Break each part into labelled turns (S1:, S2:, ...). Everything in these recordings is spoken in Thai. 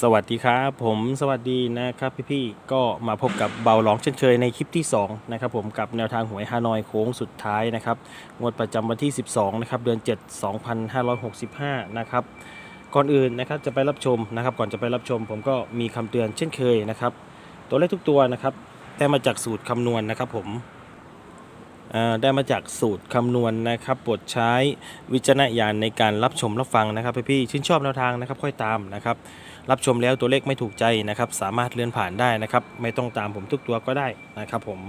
S1: สวัสดีครับผมสวัสดีนะครับพี่ๆก็มาพบกับเบาหลองเช่นเคยในคลิปที่2นะครับผมกับแนวทางหวยฮานอยโค้งสุดท้ายนะครับงวดประจำวันที่ 12นะครับเดือน 7 2565นะครับก่อนอื่นนะครับจะไปรับชมนะครับ ก่อนจะไปรับชม ผมก็มีคำเตือนเช่นเคยนะครับ ตัวเลขทุกตัวนะครับได้มาจากสูตรคำนวณนะครับผมได้มาจากสูตรคำนวณนะครับโปรดใช้วิจารณญาณในการรับชมรับฟังนะครับพี่ๆชื่นชอบแนวทางนะครับค่อยตามนะครับ รับชมแล้วตัวเลขไม่ถูกใจนะครับ สามารถเลื่อนผ่านได้นะครับ ไม่ต้องตามผมทุกตัวก็ได้นะครับผม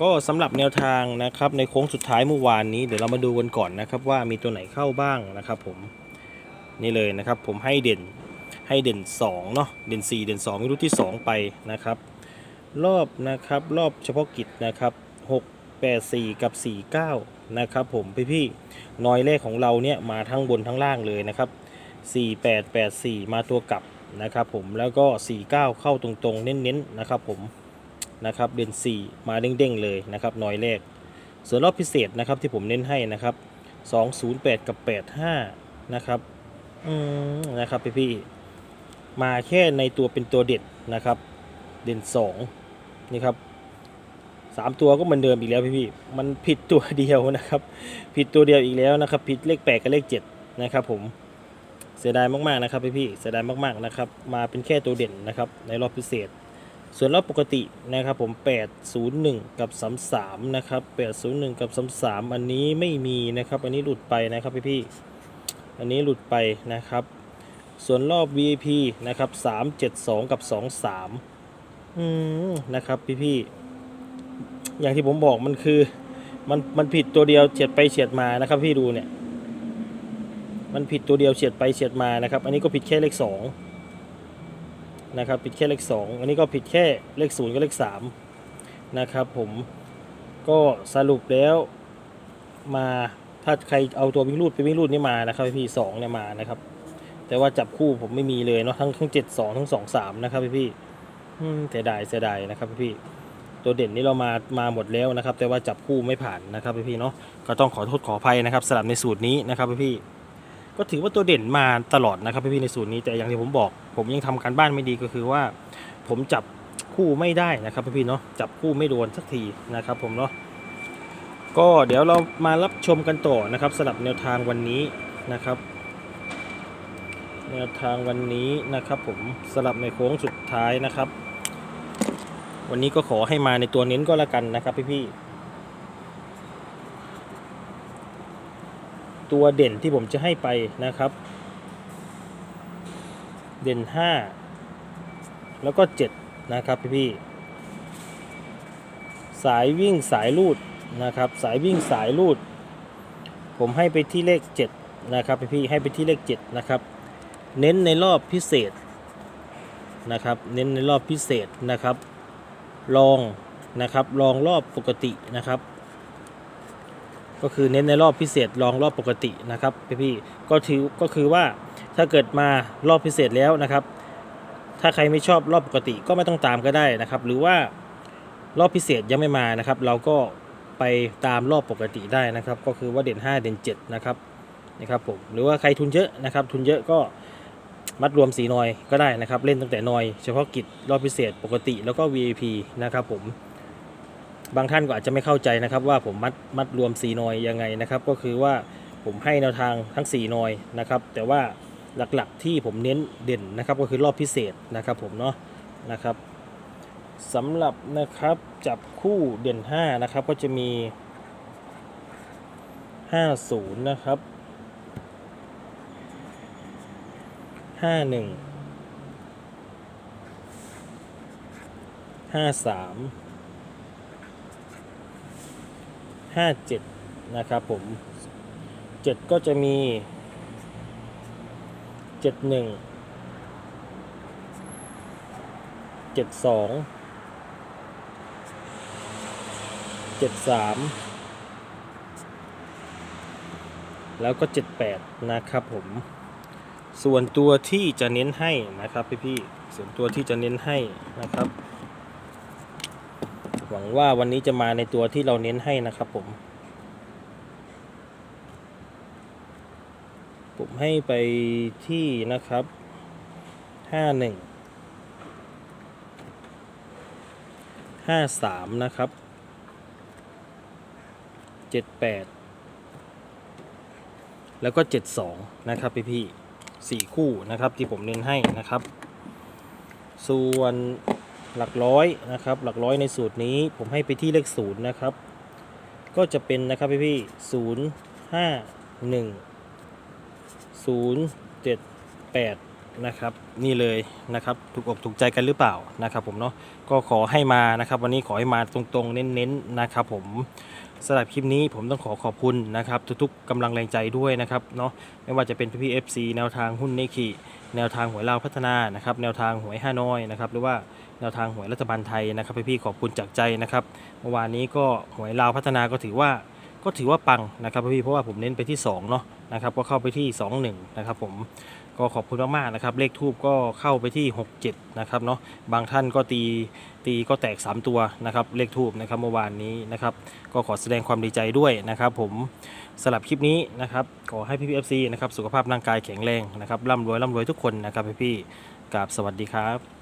S1: ก็สำหรับแนวทางนะครับในโค้งสุดท้ายเมื่อวานนี้เดี๋ยวเรามาดูกันก่อนนะครับว่ามีตัวไหนเข้าบ้างนะครับผมนี่เลยนะครับผมให้เด่นให้เด่น2เนาะเด่น 4 เด่น2รุ่นที่ 2 ไปนะครับ รอบนะครับรอบเฉพาะกิจนะครับ 6 8 4 กับ 49 นะครับผมพี่ๆน้อยเลขของเราเนี่ยมาทั้งบนทั้งล่างเลยนะครับ 4884 มาตัวกลับนะครับผมแล้วก็ 49 เข้าตรงๆ เน้นๆนะครับผมนะครับเด่น4 มาเด้งๆเลยนะครับน้อยเลขส่วนรอบพิเศษนะครับที่ผมเน้นให้นะครับ 208 กับ 85 นะครับอืมนะครับพี่ๆมาแค่ในตัวเป็นตัวเด็ดนะครับ เด่น2นี่ครับสามตัวก็เหมือนเดิมอีกแล้วพี่ๆมันผิดตัวเดียวนะครับ ผิดตัวเดียวอีกแล้วนะครับ ผิดเลข8กับเลข7นะครับผม เสียดายมากๆนะครับพี่ๆเสียดายมากๆนะครับมาเป็นแค่ตัวเด่นนะครับในรอบพิเศษ ส่วนรอบปกตินะครับผม801 กับ 33นะครับ801 กับ 33 อันนี้ไม่มีนะครับ อันนี้หลุดไปนะครับพี่ๆอันนี้หลุดไปนะครับ ส่วนรอบ VIP นะครับ372 กับ 23อืมนะครับพี่ๆอย่างที่ผมบอกมันคือมันมันผิดตัวเดียวเฉียดไปเฉียดมานะครับพี่ดูเนี่ย มันผิดตัวเดียวเฉียดไปเฉียดมานะครับ อันนี้ก็ผิดแค่เลขสองนะครับผิดแค่เลขสองอันนี้ก็ผิดแค่เลขศูนย์กับเลขสามนะครับผมก็สรุปแล้วมาถ้าใครเอาตัววิ่งรูดไปวิ่งรูดนี่มานะครับพี่สองเนี่ยมานะครับ แต่ว่าจับคู่ผมไม่มีเลยเนาะทั้งทั้งเจ็ดสองทั้งสองสามนะครับพี่พี่เสียดายเสียดายนะครับพี่พี่ตัวเด่นนี่เรามามาหมดแล้วนะครับ แต่ว่าจับคู่ไม่ผ่านนะครับพี่พี่เนาะก็ต้องขอโทษขออภัยนะครับสำหรับในสูตรนี้นะครับพี่พี่ ก็ถือว่าตัวเด่นมาตลอดนะครับพี่ๆในสูตรนี้แต่อย่างที่ผมบอก ผมยังทำการบ้านไม่ดีก็คือว่า ผมจับคู่ไม่ได้นะครับพี่ๆเนาะจับคู่ไม่โดนสักทีนะครับผมเนาะก็เดี๋ยวเรามารับชมกันต่อนะครับสำหรับแนวทางวันนี้นะครับ แนวทางวันนี้นะครับ ผมสำหรับในโค้งสุดท้ายนะครับ วันนี้ก็ขอให้มาในตัวเน้นก็แล้วกันนะครับพี่ๆ ตัวเด่นที่ผมจะให้ไปนะครับ เด่น 5 แล้วก็ 7 นะครับพี่ๆสายวิ่งสายลูดนะครับ สายวิ่งสายลูด ผมให้ไปที่เลข 7 นะครับพี่ๆให้ไปที่เลข 7 นะครับ เน้นในรอบพิเศษนะครับ เน้นในรอบพิเศษนะครับ ลองนะครับ ลองรอบปกตินะครับ ก็คือเน้นในรอบพิเศษรองรอบปกตินะครับพี่ๆก็ถือก็คือว่าถ้าเกิดมารอบพิเศษแล้วนะครับ ถ้าใครไม่ชอบรอบปกติก็ไม่ต้องตามก็ได้นะครับ หรือว่ารอบพิเศษยังไม่มานะครับ เราก็ไปตามรอบปกติได้นะครับ ก็คือว่าเด่น 5 เด่น 7 นะครับนะครับผมหรือว่าใครทุนเยอะนะครับ ทุนเยอะก็มัดรวมสีนอยก็ได้นะครับ เล่นตั้งแต่นอย เฉพาะกิจรอบพิเศษปกติแล้วก็ VIP นะครับผม บางท่านก็อาจจะไม่เข้าใจนะครับว่าผมมัดมัดรวม4นอยยังไงนะครับ ก็คือว่าผมให้แนวทางทั้ง4นอยนะครับ แต่ว่าหลักๆที่ผมเน้นเด่นนะครับก็คือรอบพิเศษนะครับผมเนาะนะครับสำหรับนะครับจับคู่เด่น 5 นะครับ ก็จะมี 50 นะครับ 51 53 ห้าเจ็ดนะครับผมเจ็ดก็จะมีเจ็ดหนึ่งเจ็ดสองเจ็ดสามแล้วก็เจ็ดแปดนะครับผม ส่วนตัวที่จะเน้นให้นะครับพี่ๆส่วนตัวที่จะเน้นให้นะครับ หวังว่าวันนี้จะมาในตัวที่เราเน้นให้นะครับผม ผมให้ไปที่นะครับห้าหนึ่งห้าสามนะครับเจ็ดแปดแล้วก็เจ็ดสองนะครับพี่พี่สี่คู่นะครับที่ผมเน้นให้นะครับ ส่วน หลักร้อยนะครับ หลักร้อยในสูตรนี้ผมให้ไปที่เลขศูนย์นะครับ ก็จะเป็นนะครับพี่พี่ศูนย์ห้าหนึ่งศูนย์เจ็ดแปดนะครับ นี่เลยนะครับถูกอกถูกใจกันหรือเปล่านะครับ ผมเนาะก็ขอให้มานะครับ วันนี้ขอให้มาตรงๆเน้นๆนะครับ ผมสำหรับคลิปนี้ผมต้องขอขอบคุณนะครับ ทุกๆกำลังแรงใจด้วยนะครับเนาะไม่ว่าจะเป็นพี่ๆ FC แนวทางหุ้นเนคีแนวทางหวยลาวพัฒนานะครับ แนวทางหวยฮาน้อยนะครับ หรือว่า แนวทางหวยรัฐบาลไทยนะครับพี่ๆขอบคุณจากใจนะครับเมื่อวานนี้ก็หวยลาวพัฒนาก็ถือว่าก็ถือว่าปังนะครับพี่เพราะว่าผมเน้นไปที่2เนาะนะครับก็เข้าไปที่ 2 1นะครับผมก็ขอบคุณมากๆนะครับเลขทูบก็เข้าไปที่ 6 7นะครับเนาะบางท่านก็ตีตีก็แตก 3 ตัวนะครับเลขทูบนะครับเมื่อวานนี้นะครับก็ขอแสดงความดีใจด้วยนะครับผมสำหรับคลิปนี้นะครับขอให้พี่พีเอฟซีนะครับสุขภาพร่างกายแข็งแรงนะครับร่ำรวยร่ำรวยทุกคนนะครับพี่ๆกราบสวัสดีครับ